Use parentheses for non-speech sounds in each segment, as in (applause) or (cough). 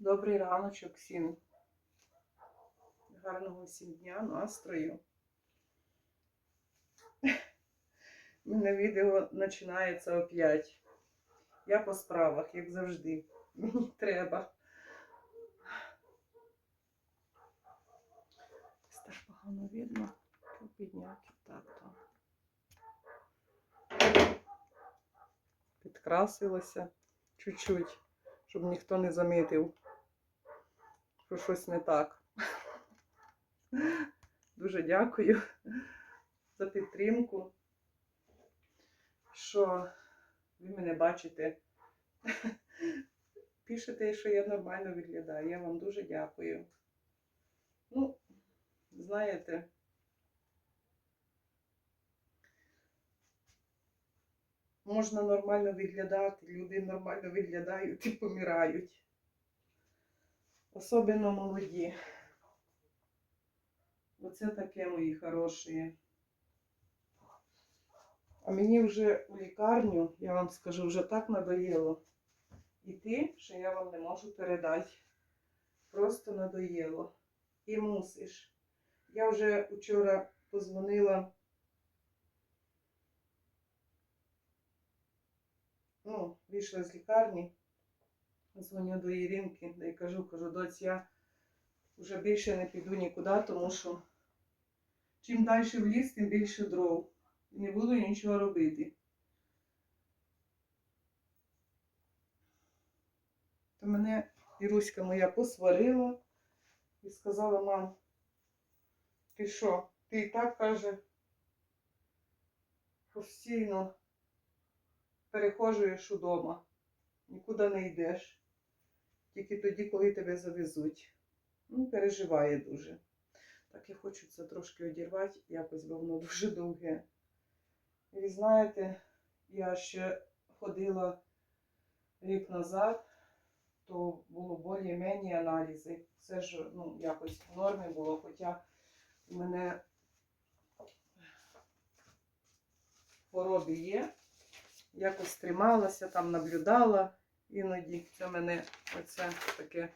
Добрий раночок всім. Гарного всім дня, настрою. (laughs) Мене відео починається о 5. Я по справах, як завжди. Мені треба. Ось теж погано видно. Підняти так то. Підкрасилося чуть-чуть, щоб ніхто не замітив, що щось не так. Дуже дякую за підтримку, що ви мене бачите. Пишете, що я нормально виглядаю. Я вам дуже дякую. Ну, знаєте, можна нормально виглядати, люди нормально виглядають і помирають. Особливо молоді. Оце таке мої хороші. А мені вже у лікарню, я вам скажу, вже так надоїло іти, що я вам не можу передати. Просто надоїло. І мусиш. Я вже вчора позвонила. Ну, вийшла з лікарні, дзвоню до Іринки і кажу, кажу, доць, я вже більше не піду нікуди, тому що чим далі в ліс, тим більше дров. І не буду нічого робити. То мене Іруська моя посварила і сказала, мам, ти що, ти і так каже, постійно перехожуєш удома, нікуди не йдеш. Тільки тоді, коли тебе завезуть. Ну, переживає дуже. Так я хочу це трошки одірвати, якось, бо воно (laughs) дуже довге. І ви знаєте, я ще ходила рік назад, то було більш-менш аналізи. Все ж ну, якось в нормі було, хоча у мене хвороби є. Якось трималася, там наблюдала іноді. Це мене оце таке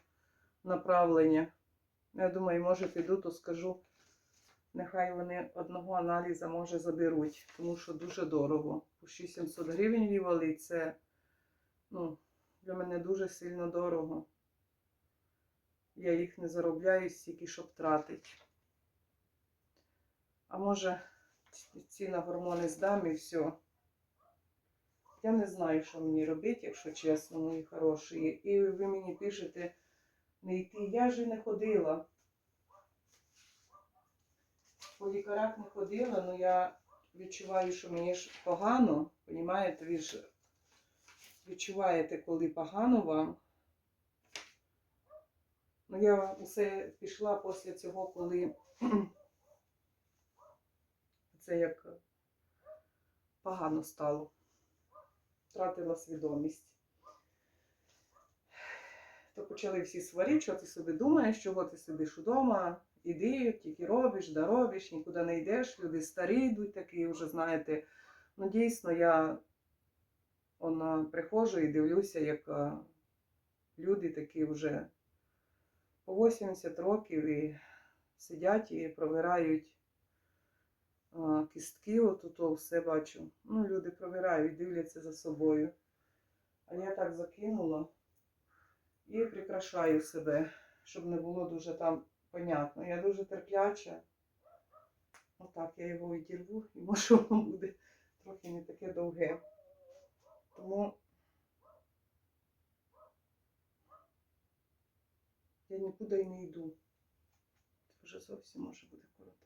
направлення. Я думаю, може піду, то скажу. Нехай вони одного аналіза, може, заберуть, тому що дуже дорого. По 600 гривень вівали, це ну, для мене дуже сильно дорого. Я їх не заробляю стільки, щоб тратити. А може, ці на гормони здам і все. Я не знаю, що мені робити, якщо чесно, мої хороші. І ви мені пишете не йти. Я ж і не ходила по лікарях не ходила, але я відчуваю, що мені ж погано. Понімаєте, ви ж відчуваєте, коли погано вам. Ну, я усе пішла після цього, коли (clears throat) це як погано стало. Втратила свідомість. То почали всі сварити, що ти собі думаєш, чого ти сидиш вдома. Іди, тільки робиш, да робиш, нікуди не йдеш, люди старі йдуть такі, вже знаєте. Ну, дійсно, я вона, приходжу і дивлюся, як люди такі вже по 80 років і сидять і провирають кістки, от то все бачу. Ну, люди провирають, дивляться за собою. А я так закинула і прикрашаю себе, щоб не було дуже там. Понятно, я дуже терпляча. Отак я його відірву і може (laughs) воно буде трохи не таке довге. Тому я нікуди й не йду. Це вже зовсім може буде коротеньке.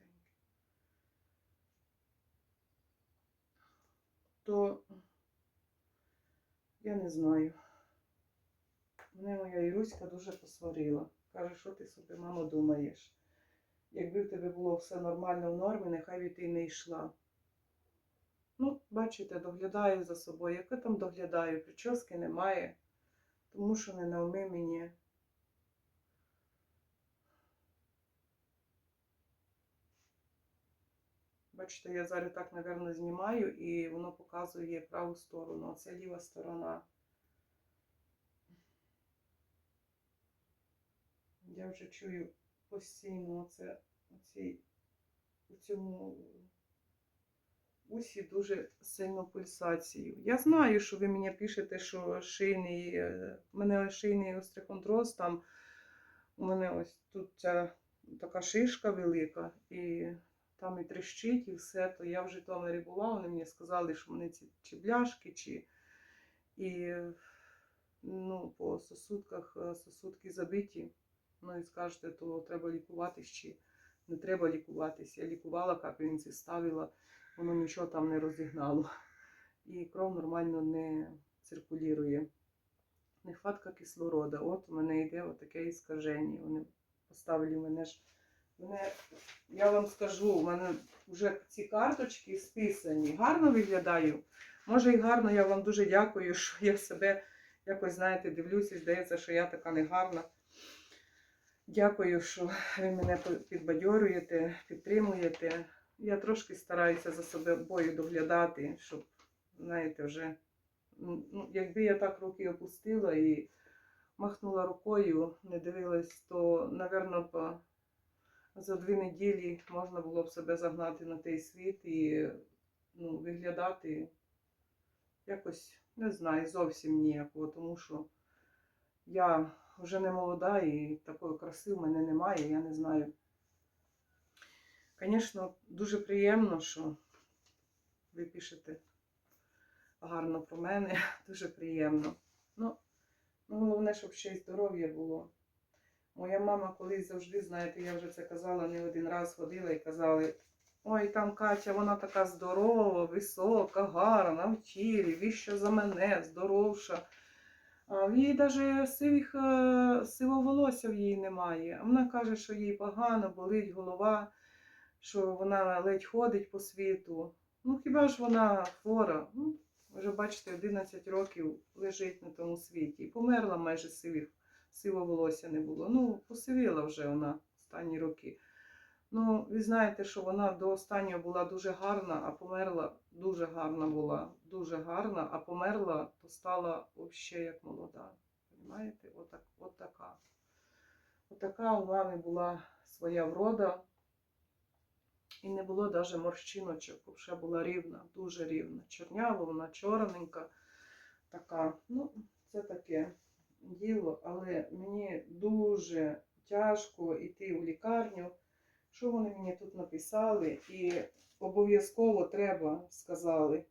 То я не знаю. Мене моя Іруська дуже посварила. Каже, що ти собі, мамо, думаєш? Якби в тебе було все нормально в нормі, нехай би ти не йшла. Ну, бачите, доглядаю за собою. Яке там доглядаю? Прически немає, тому що не навми мені. Бачите, я зараз так, напевно, знімаю і воно показує праву сторону. Оце ліва сторона. Я вже чую постійно це оцій, у цьому усі дуже сильну пульсацію. Я знаю, що ви мені пишете, що шийний, е, в мене шийний острихондроз, там у мене ось тут ця така шишка велика, і там і тріщить, і все. То я в Житомирі була, вони мені сказали, що вони ці чи бляшки, чи і ну, по сосудках е, сосудки забиті. Ну і скажете, то треба лікуватись чи не треба лікуватись. Я лікувала, капельниці ставила, воно нічого там не розігнало. І кров нормально не циркулює. Нехватка кислорода. От у мене йде отаке іскаження. Вони поставили мене ж. Мене, я вам скажу, у мене вже ці карточки списані. Гарно виглядаю. Може і гарно, я вам дуже дякую, що я себе якось, знаєте, дивлюся здається, що я така негарна. Дякую, що ви мене підбадьорюєте, підтримуєте. Я трошки стараюся за собою доглядати, щоб, знаєте, вже, ну, якби я так руки опустила і махнула рукою, не дивилась, то, напевно, за дві неділі можна було б себе загнати на той світ і ну, виглядати якось, не знаю, зовсім ніякого, тому що я вже не молода і такої краси в мене немає, я не знаю. Звісно, дуже приємно, що ви пишете гарно про мене, (laughs) дуже приємно. Ну, ну головне, щоб ще й здоров'я було. Моя мама колись завжди, знаєте, я вже це казала, не один раз ходила і казали, ой, там Катя, вона така здорова, висока, гарна, в тілі, віщо за мене, здоровша. В її навіть сивих, е, сивого волосся в її немає. Вона каже, що їй погано, болить голова, що вона ледь ходить по світу. Ну хіба ж вона хвора? Ну, вже бачите, 11 років лежить на тому світі. І померла майже сивих, сивого волосся не було. Ну, посивіла вже вона останні роки. Ну, ви знаєте, що вона до останнього була дуже гарна, а померла дуже гарна була, дуже гарна, а померла, то стала взагалі як молода. Понимаєте? Отак, от така. Отака у мами була своя врода. І не було навіть морщиночок, взагалі була рівна, дуже рівна. Чорнява, вона чорненька, така. Ну, це таке діло, але мені дуже тяжко йти в лікарню. Що вони мені тут написали? І обов'язково треба, сказали,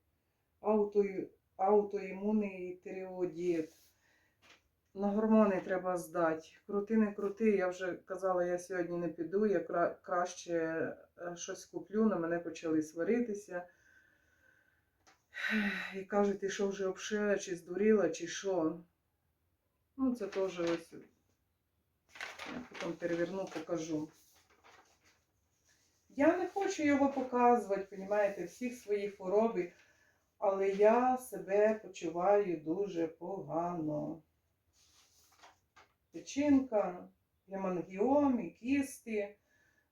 ауто, аутоімунний тиреоїд. На гормони треба здати. Крути, не крути. Я вже казала, я сьогодні не піду, я кра- краще е, щось куплю, на мене почали сваритися. І кажуть, ти що вже обшила, чи здуріла, чи що. Ну, це теж ось. Я потім переверну, покажу. Я не хочу його показувати, розумієте, всіх свої хвороби, але я себе почуваю дуже погано. Печінка, гемангіом, і кісти,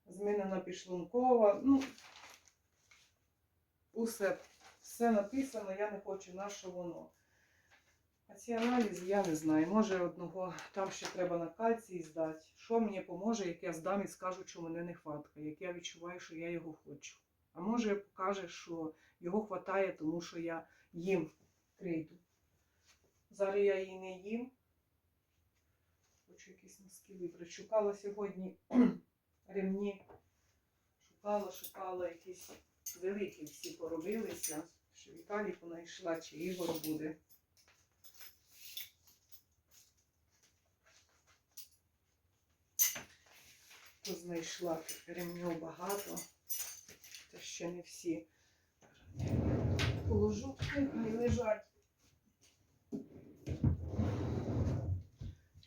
змінена підшлункова. Ну, усе, все написано, я не хочу, на воно. А ці аналізи я не знаю. Може одного там ще треба на кальцій здати. Що мені поможе, як я здам і скажу, що мене нехватка, як я відчуваю, що я його хочу. А може покаже, що його хватає, тому що я їм крейду. Зараз я її не їм. Хочу якісь носки вибрати. Шукала сьогодні (clears throat) ремні. Шукала, шукала якісь великі всі поробилися. Що Віталіку знайшла, чи Ігор буде. Знайшла ремню багато. Це ще не всі. Положу, нехай лежать.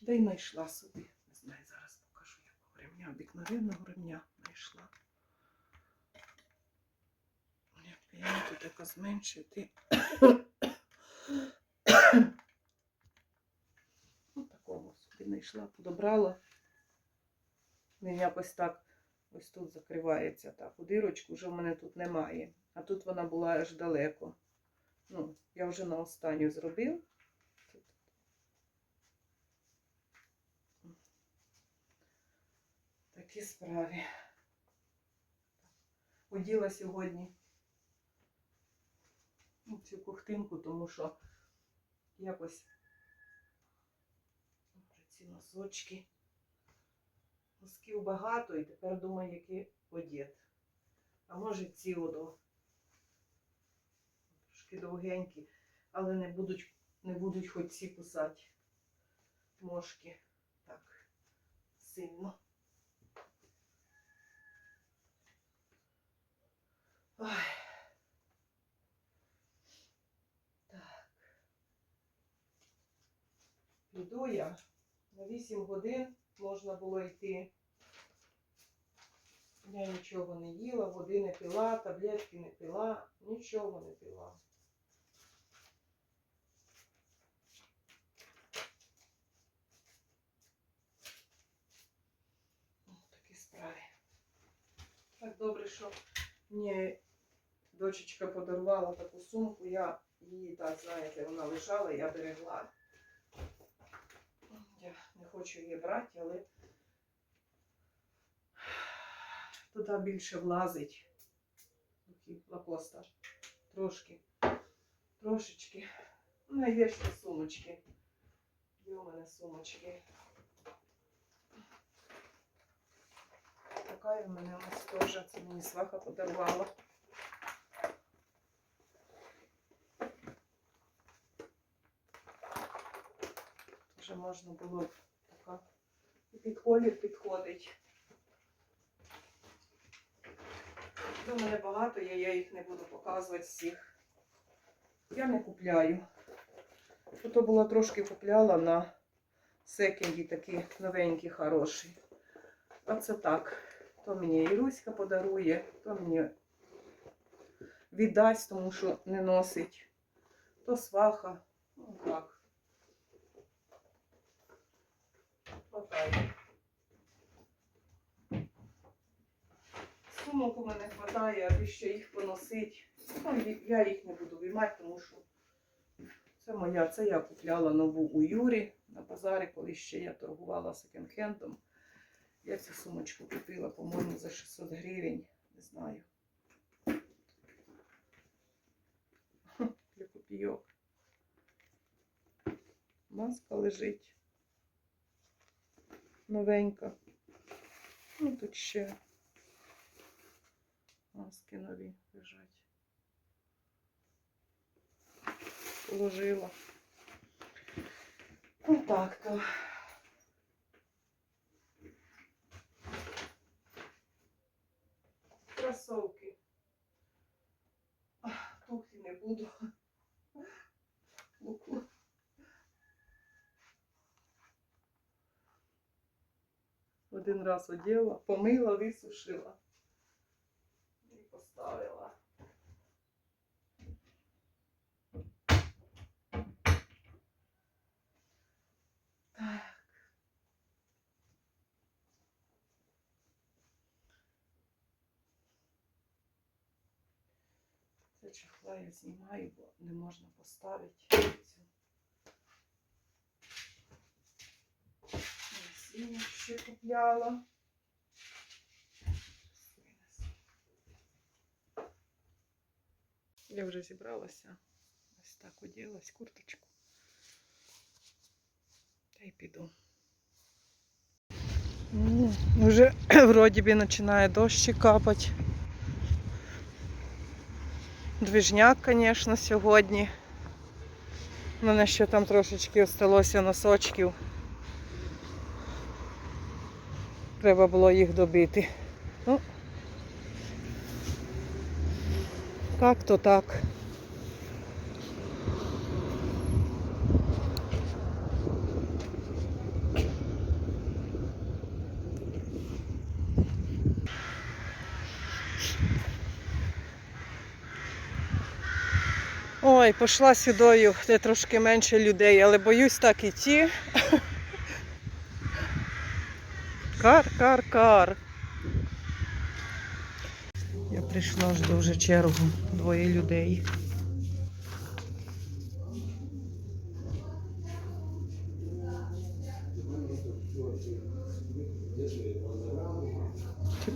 Де й знайшла собі. Не знаю, зараз покажу, якого ремня. Обікновенного ремня знайшла. Як я тут така зменшити. (coughs) Ось такого собі знайшла, подобрала. Він якось так ось тут закривається так. У дирочку вже в мене тут немає. А тут вона була аж далеко. Ну, я вже на останню зробив. Такі справи. Оділа сьогодні ну, цю кухтинку, тому що якось ці носочки. Носків багато і тепер думаю, який одіт. А може ці одо. Трошки довгенькі, але не будуть, не будуть хоч ці кусати мошки так сильно. Ой. Так. Піду я. На 8 годин можна було йти. Я нічого не їла, води не пила, таблетки не пила, нічого не пила. О, Такі справи. Так добре, що мені дочечка подарувала таку сумку, я її так, знаєте, вона лежала, я берегла. Хочу її брати, але туди більше влазить. Лакоста. Трошки. Трошечки. Ну, вічні сумочки. Є у мене сумочки. Така в мене ось теж. Це мені сваха подарувала. Вже можна було така. Під колір підходить. До мене багато, є, я їх не буду показувати всіх. Я не купляю. Ото була трошки купляла на секінді такі новенькі, хороші. А це так. То мені Іруська подарує, то мені віддасть, тому що не носить. То сваха. Ну так. Отак. Сумок у мене вистачає, аби ще їх поносить. Ну, я їх не буду виймати, тому що це моя, це я купляла нову у Юрі на базарі, коли ще я торгувала секонд-хендом. Я цю сумочку купила, по-моєму, за 600 гривень. Не знаю. Для копійок. Маска лежить. Новенька. Ну, тут ще маски нові лежать. Положила. Отак то. Кросовки. Ах, не буду. Один раз одела, помила, висушила і поставила. Так. Це чехла я знімаю, бо не можна поставити цю. Ось ще купляла. Я вже зібралася. Ось так оділась курточку. Та й піду. Ну, Вже (clears throat) вроді би починає дощ капати. Движняк, звісно, сьогодні. У мене ще там трошечки осталося носочків. Треба було їх добити. Ну, так то так. Ой, пішла сюдою, де трошки менше людей, але боюсь так іти. Кар, кар, кар. Я прийшла жду вже чергу, двоє людей. Чи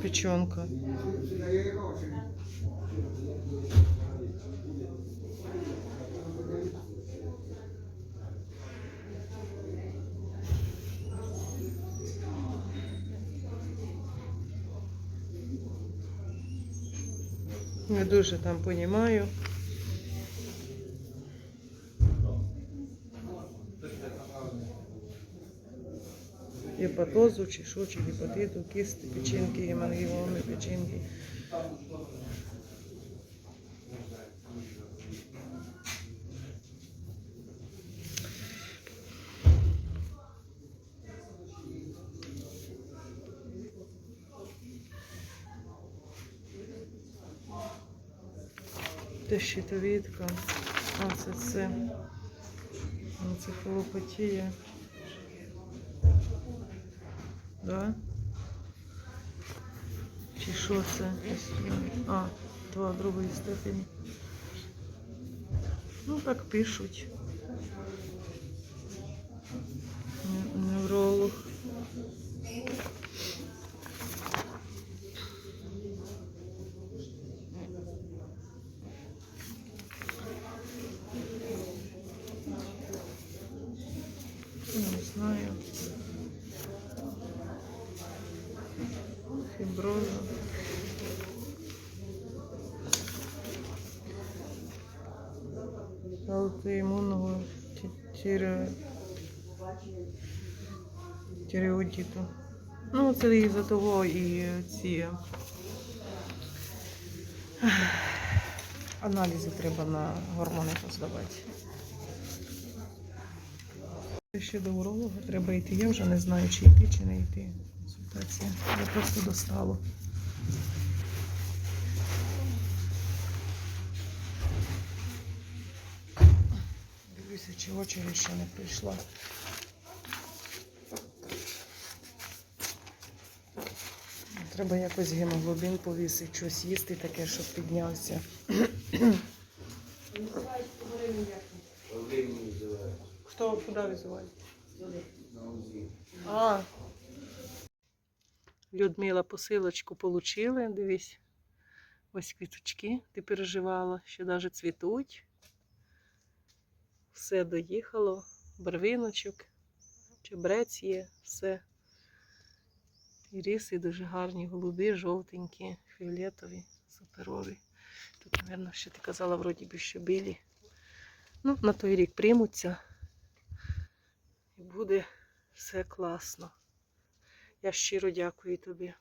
Не дуже там понімаю. Гепатозу, чи що, чи гепатиту, кисти, печінки, гемангіоми, печінки. Це щитовідка, а це це. А це холопатія. Да? Чи що це? А, два другої степені. Ну так пишуть. Аутоиммунного ти- тире... тиреодіту. Ну, це із-за того і ці (sighs) аналізи треба на гормони поздавати. Ще до уролога треба йти. Я вже не знаю, чи йти, чи не йти. Консультація. Я просто достало. Чи очередь ще не прийшла. Треба якось гемоглобін повісити, щось їсти таке, щоб піднявся. Хто куди визиває? А. Людмила посилочку получили. Дивись. Ось квіточки. Ти переживала, що навіть цвітуть. Все доїхало. Барвіночок, чебрець є, все. І ріси дуже гарні, голубі, жовтенькі, фіолетові, суперові. Тут, мабуть, ще ти казала, вроді би, що білі. Ну, на той рік приймуться. І буде все класно. Я щиро дякую тобі.